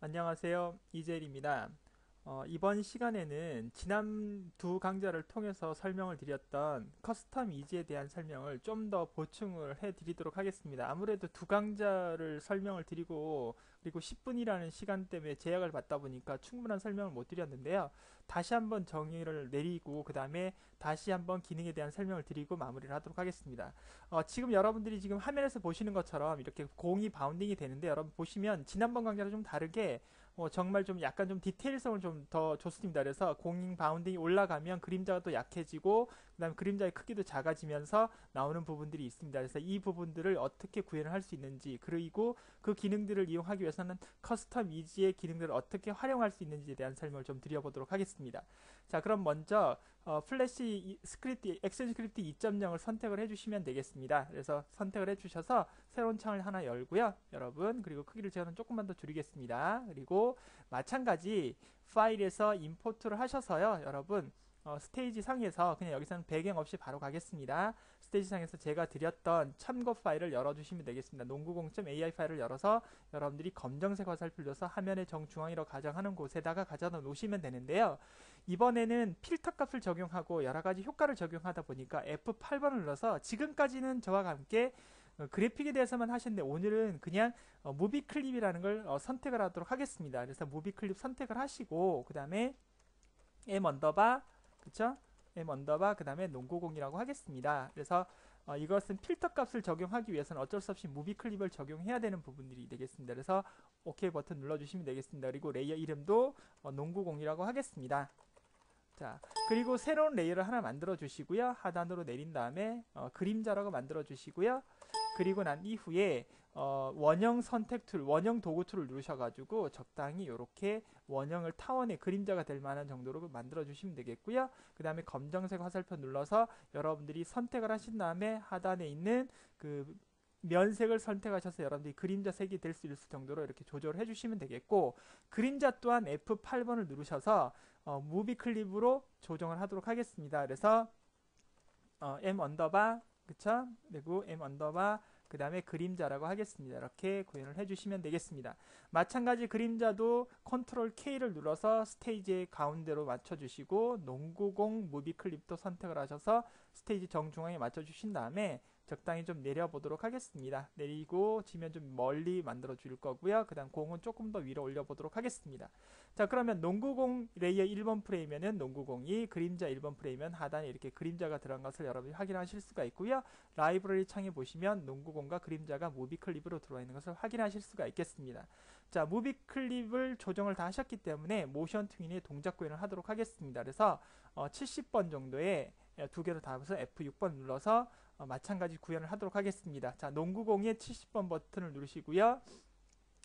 안녕하세요. 이재일입니다. 어, 이번 시간에는 지난 두 강좌를 통해서 설명을 드렸던 커스텀 이지에 대한 설명을 좀 더 보충을 해 드리도록 하겠습니다. 아무래도 두 강좌를 설명을 드리고 그리고 10분이라는 시간 때문에 제약을 받다 보니까 충분한 설명을 못 드렸는데요. 다시 한번 정의를 내리고 그 다음에 다시 한번 기능에 대한 설명을 드리고 마무리를 하도록 하겠습니다. 어, 지금 여러분들이 지금 화면에서 보시는 것처럼 이렇게 공이 바운딩이 되는데 여러분 보시면 지난번 강좌랑 좀 다르게 어, 정말 좀 약간 좀 디테일성을 좀더 줬습니다. 그래서 공잉 바운딩이 올라가면 그림자가 또 약해지고 그 다음에 그림자의 크기도 작아지면서 나오는 부분들이 있습니다. 그래서 이 부분들을 어떻게 구현을 할 수 있는지 그리고 그 기능들을 이용하기 위해서는 커스텀 이지의 기능들을 어떻게 활용할 수 있는지에 대한 설명을 좀 드려보도록 하겠습니다. 자 그럼 먼저 어, 플래시 스크립트 엑셀 스크립트 2.0을 선택을 해주시면 되겠습니다. 그래서 선택을 해주셔서 새로운 창을 하나 열고요. 여러분 그리고 크기를 제가 조금만 더 줄이겠습니다. 그리고 마찬가지 파일에서 임포트를 하셔서요. 여러분 어, 스테이지 상에서 그냥 여기서는 배경 없이 바로 가겠습니다. 스테이지 상에서 제가 드렸던 참고 파일을 열어주시면 되겠습니다. 농구공.ai 파일을 열어서 여러분들이 검정색 화살표 줘서 화면의 정중앙으로 가정하는 곳에다가 가져다 놓으시면 되는데요. 이번에는 필터 값을 적용하고 여러가지 효과를 적용하다 보니까 F8번을 눌러서 지금까지는 저와 함께 어, 그래픽에 대해서만 하셨는데 오늘은 그냥 어, 무비 클립이라는 걸 어, 선택을 하도록 하겠습니다. 그래서 무비 클립 선택을 하시고 그 다음에 M 언더바 그쵸? M 언더바 그 다음에 농구공이라고 하겠습니다. 그래서 어, 이것은 필터 값을 적용하기 위해서는 어쩔 수 없이 무비 클립을 적용해야 되는 부분들이 되겠습니다. 그래서 OK 버튼 눌러주시면 되겠습니다. 그리고 레이어 이름도 어, 농구공이라고 하겠습니다. 자 그리고 새로운 레이어를 하나 만들어 주시고요. 하단으로 내린 다음에 어, 그림자라고 만들어 주시고요. 그리고 난 이후에 어, 원형 선택 툴, 원형 도구 툴을 누르셔가지고 적당히 이렇게 원형을 타원의 그림자가 될 만한 정도로 만들어 주시면 되겠고요. 그 다음에 검정색 화살표 눌러서 여러분들이 선택을 하신 다음에 하단에 있는 그 면색을 선택하셔서 여러분들이 그림자 색이 될 수 있을 정도로 이렇게 조절해 주시면 되겠고 그림자 또한 F8번을 누르셔서 어, 무비 클립으로 조정을 하도록 하겠습니다. 그래서 어, M 언더바 그쵸? 그리고 M 언더바 그 다음에 그림자라고 하겠습니다. 이렇게 구현을 해주시면 되겠습니다. 마찬가지 그림자도 컨트롤 K를 눌러서 스테이지의 가운데로 맞춰주시고 농구공 무비 클립도 선택을 하셔서 스테이지 정중앙에 맞춰주신 다음에 적당히 좀 내려보도록 하겠습니다. 내리고 지면 좀 멀리 만들어 줄 거고요. 그 다음 공은 조금 더 위로 올려보도록 하겠습니다. 자 그러면 농구공 레이어 1번 프레임에는 농구공이 그림자 1번 프레임은 하단에 이렇게 그림자가 들어간 것을 여러분이 확인하실 수가 있고요. 라이브러리 창에 보시면 농구공과 그림자가 무비 클립으로 들어와 있는 것을 확인하실 수가 있겠습니다. 자 무비 클립을 조정을 다 하셨기 때문에 모션 트윈의 동작 구현을 하도록 하겠습니다. 그래서 어, 70번 정도의 두 개를 다 합해서 F6번 눌러서 어, 마찬가지 구현을 하도록 하겠습니다. 자, 농구공의 70번 버튼을 누르시고요.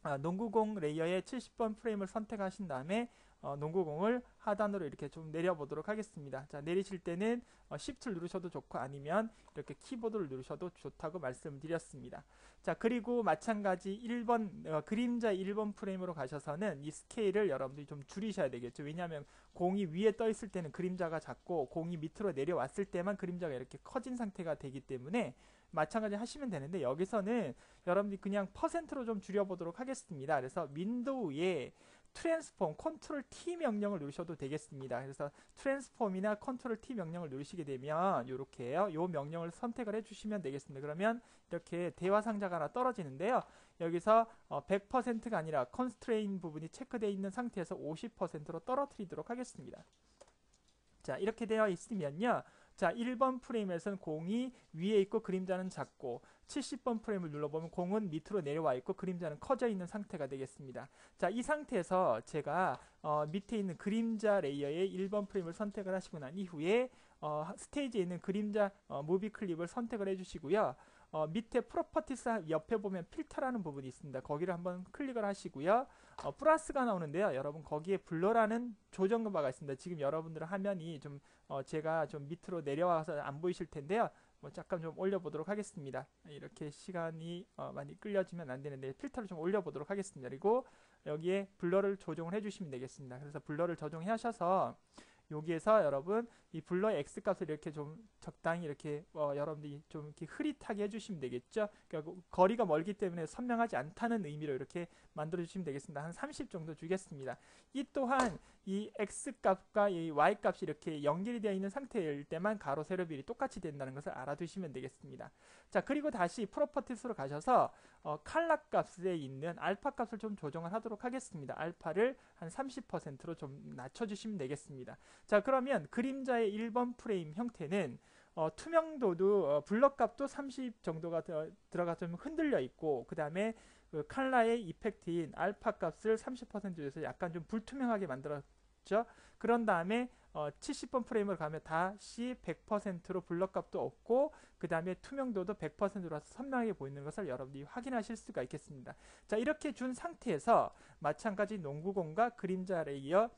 아, 농구공 레이어의 70번 프레임을 선택하신 다음에 어, 농구공을 하단으로 이렇게 좀 내려보도록 하겠습니다. 자 내리실 때는 어, Shift를 누르셔도 좋고 아니면 이렇게 키보드를 누르셔도 좋다고 말씀드렸습니다. 자 그리고 마찬가지 1번 어, 그림자 1번 프레임으로 가셔서는 이 스케일을 여러분들이 좀 줄이셔야 되겠죠. 왜냐하면 공이 위에 떠 있을 때는 그림자가 작고 공이 밑으로 내려왔을 때만 그림자가 이렇게 커진 상태가 되기 때문에 마찬가지 하시면 되는데 여기서는 여러분들이 그냥 퍼센트로 좀 줄여보도록 하겠습니다. 그래서 윈도우에 트랜스폼 컨트롤 T 명령을 누르셔도 되겠습니다. 그래서 트랜스폼이나 컨트롤 T 명령을 누르시게 되면 이렇게요. 이 명령을 선택을 해주시면 되겠습니다. 그러면 이렇게 대화 상자가 하나 떨어지는데요. 여기서 100%가 어, 아니라 컨스트레인 부분이 체크되어 있는 상태에서 50%로 떨어뜨리도록 하겠습니다. 자 이렇게 되어 있으면요. 자 1번 프레임에서는 공이 위에 있고 그림자는 작고 70번 프레임을 눌러보면 공은 밑으로 내려와 있고 그림자는 커져 있는 상태가 되겠습니다. 자, 이 상태에서 제가 어, 밑에 있는 그림자 레이어의 1번 프레임을 선택을 하시고 난 이후에 어, 스테이지에 있는 그림자 어, 무비 클립을 선택을 해주시고요. 어, 밑에 프로퍼티스 옆에 보면 필터라는 부분이 있습니다. 거기를 한번 클릭을 하시고요. 어, 플러스가 나오는데요. 여러분 거기에 블러라는 조정 바가 있습니다. 지금 여러분들 화면이 좀 어, 제가 좀 밑으로 내려와서 안 보이실 텐데요. 뭐 잠깐 좀 올려보도록 하겠습니다. 이렇게 시간이 어, 많이 끌려지면 안 되는데 필터를 좀 올려보도록 하겠습니다. 그리고 여기에 블러를 조정을 해주시면 되겠습니다. 그래서 블러를 조정해 하셔서 여기에서 여러분 이 블러의 x 값을 이렇게 좀 적당히 이렇게 어, 여러분들이 좀 이렇게 흐릿하게 해주시면 되겠죠. 그러니까 거리가 멀기 때문에 선명하지 않다는 의미로 이렇게 만들어 주시면 되겠습니다. 한 30 정도 주겠습니다. 이 또한 이 x 값과 이 y 값이 이렇게 연결이 되어 있는 상태일 때만 가로 세로 비율이 똑같이 된다는 것을 알아두시면 되겠습니다. 자 그리고 다시 프로퍼티스로 가셔서 어, 칼라 값에 있는 알파 값을 좀 조정을 하도록 하겠습니다. 알파를 한 30%로 좀 낮춰주시면 되겠습니다. 자 그러면 그림자의 1번 프레임 형태는 어, 투명도도 어, 블럭 값도 30 정도가 들어가 좀 흔들려 있고 그 다음에 그 칼라의 이펙트인 알파 값을 30% 줘서 약간 좀 불투명하게 만들었죠. 그런 다음에 어, 70번 프레임을 가면 다시 100%로 블럭 값도 없고 그 다음에 투명도도 100%라서 선명하게 보이는 것을 여러분들이 확인하실 수가 있겠습니다. 자 이렇게 준 상태에서 마찬가지 농구공과 그림자 레이어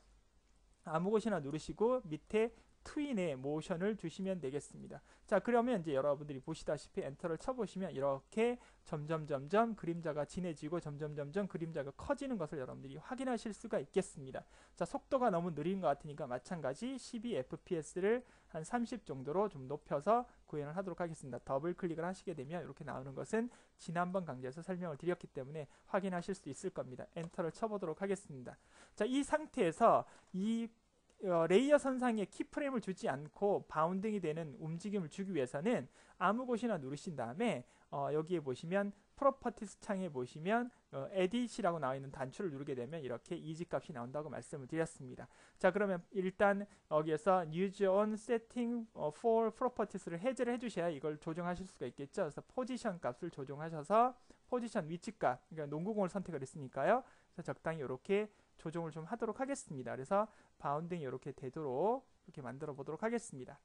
아무 곳이나 누르시고 밑에 트윈의 모션을 주시면 되겠습니다. 자 그러면 이제 여러분들이 보시다시피 엔터를 쳐보시면 이렇게 점점 점점 그림자가 진해지고 점점 점점 그림자가 커지는 것을 여러분들이 확인하실 수가 있겠습니다. 자 속도가 너무 느린 것 같으니까 마찬가지 12fps를 한 30 정도로 좀 높여서 구현을 하도록 하겠습니다. 더블 클릭을 하시게 되면 이렇게 나오는 것은 지난번 강좌에서 설명을 드렸기 때문에 확인하실 수 있을 겁니다. 엔터를 쳐보도록 하겠습니다. 자 이 상태에서 이 어, 레이어 선상에 키프레임을 주지 않고 바운딩이 되는 움직임을 주기 위해서는 아무 곳이나 누르신 다음에 어, 여기에 보시면 프로퍼티스 창에 보시면 어, 에딧이라고 나와 있는 단추를 누르게 되면 이렇게 이지 값이 나온다고 말씀을 드렸습니다. 자 그러면 일단 여기에서 use on setting for properties를 해제를 해주셔야 이걸 조정하실 수가 있겠죠. 그래서 포지션 값을 조정하셔서 포지션 위치 값 그러니까 농구공을 선택을 했으니까요. 그래서 적당히 이렇게 조정을 좀 하도록 하겠습니다. 그래서 바운딩이 이렇게 되도록 이렇게 만들어 보도록 하겠습니다.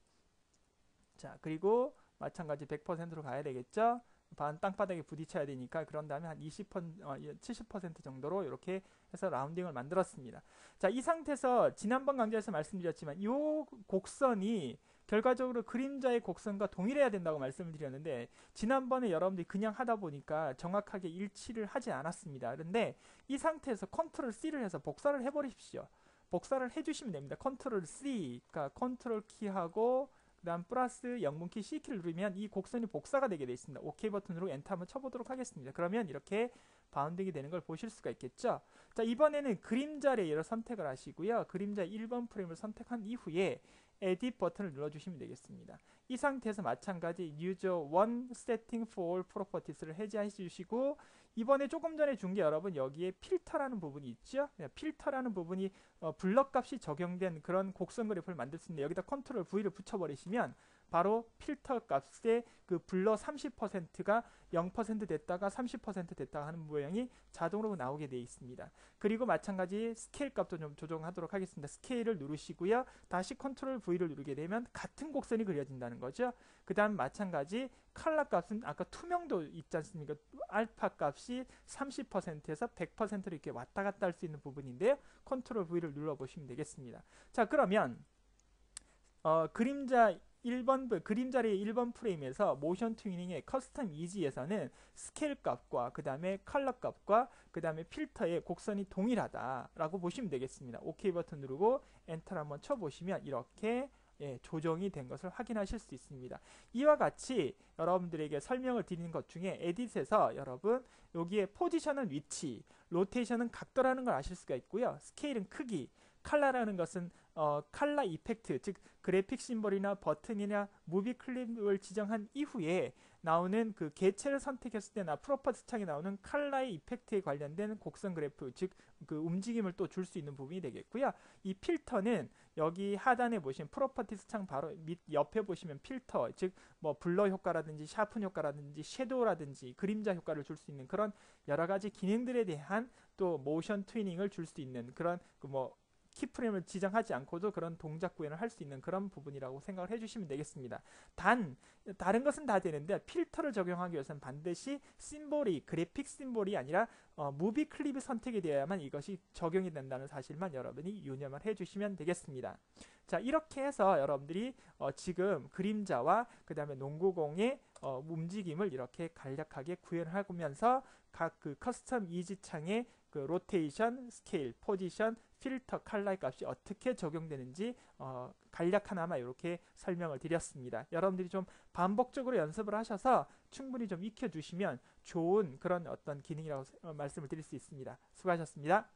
자 그리고 마찬가지 100%로 가야 되겠죠. 반 땅바닥에 부딪혀야 되니까 그런 다음에 한 20%, 어, 70% 정도로 이렇게 해서 라운딩을 만들었습니다. 자, 이 상태에서 지난번 강좌에서 말씀드렸지만 이 곡선이 결과적으로 그림자의 곡선과 동일해야 된다고 말씀을 드렸는데 지난번에 여러분들이 그냥 하다 보니까 정확하게 일치를 하지 않았습니다. 그런데 이 상태에서 컨트롤 C를 해서 복사를 해버리십시오. 복사를 해주시면 됩니다. 컨트롤 C, 그러니까 컨트롤 키하고 그 다음 플러스 영문키 C키를 누르면 이 곡선이 복사가 되게 되어 있습니다. OK 버튼으로 엔터 한번 쳐보도록 하겠습니다. 그러면 이렇게 바운딩이 되는 걸 보실 수가 있겠죠. 자 이번에는 그림자 레이어를 선택을 하시고요. 그림자 1번 프레임을 선택한 이후에 Edit 버튼을 눌러주시면 되겠습니다. 이 상태에서 마찬가지 User 1 Setting for Properties를 해제해 주시고 이번에 조금 전에 준 게 여러분 여기에 필터라는 부분이 있죠. 네, 필터라는 부분이 어, 블럭 값이 적용된 그런 곡선 그래프를 만들 수 있는데 여기다 컨트롤 V를 붙여버리시면 바로 필터 값의 그 블러 30%가 0% 됐다가 30% 됐다가 하는 모양이 자동으로 나오게 되어 있습니다. 그리고 마찬가지 스케일 값도 좀 조정하도록 하겠습니다. 스케일을 누르시고요. 다시 컨트롤 V를 누르게 되면 같은 곡선이 그려진다는 거죠. 그 다음 마찬가지 칼라 값은 아까 투명도 있지 않습니까? 알파 값이 30%에서 100%로 이렇게 왔다 갔다 할 수 있는 부분인데요. 컨트롤 V를 눌러보시면 되겠습니다. 자 그러면 어, 그림자 1번 그림자리 1번 프레임에서 모션 튜닝의 커스텀 이지에서는 스케일 값과 그 다음에 컬러 값과 그 다음에 필터의 곡선이 동일하다라고 보시면 되겠습니다. OK 버튼 누르고 엔터를 한번 쳐보시면 이렇게 예, 조정이 된 것을 확인하실 수 있습니다. 이와 같이 여러분들에게 설명을 드리는 것 중에 에딧에서 여러분 여기에 포지션은 위치, 로테이션은 각도라는 걸 아실 수가 있고요. 스케일은 크기, 칼라라는 것은 어, 칼라 이펙트, 즉 그래픽 심벌이나 버튼이나 무비 클립을 지정한 이후에 나오는 그 개체를 선택했을 때나 프로퍼티 창에 나오는 칼라의 이펙트에 관련된 곡선 그래프, 즉 그 움직임을 또 줄 수 있는 부분이 되겠고요. 이 필터는 여기 하단에 보시면 프로퍼티스 창 바로 밑 옆에 보시면 필터, 즉 뭐 블러 효과라든지 샤픈 효과라든지 섀도우라든지 그림자 효과를 줄 수 있는 그런 여러 가지 기능들에 대한 또 모션 트위닝을 줄 수 있는 그런 그뭐 키프레임을 지정하지 않고도 그런 동작 구현을 할 수 있는 그런 부분이라고 생각을 해주시면 되겠습니다. 단 다른 것은 다 되는데 필터를 적용하기 위해서는 반드시 심볼이 그래픽 심볼이 아니라 어, 무비 클립이 선택이 되어야만 이것이 적용이 된다는 사실만 여러분이 유념을 해주시면 되겠습니다. 자 이렇게 해서 여러분들이 어, 지금 그림자와 그 다음에 농구공의 어, 움직임을 이렇게 간략하게 구현하면서 각 그 커스텀 이지 창에 그 로테이션, 스케일, 포지션, 필터, 칼라의 값이 어떻게 적용되는지 어, 간략 하나마 이렇게 설명을 드렸습니다. 여러분들이 좀 반복적으로 연습을 하셔서 충분히 좀 익혀주시면 좋은 그런 어떤 기능이라고 어, 말씀을 드릴 수 있습니다. 수고하셨습니다.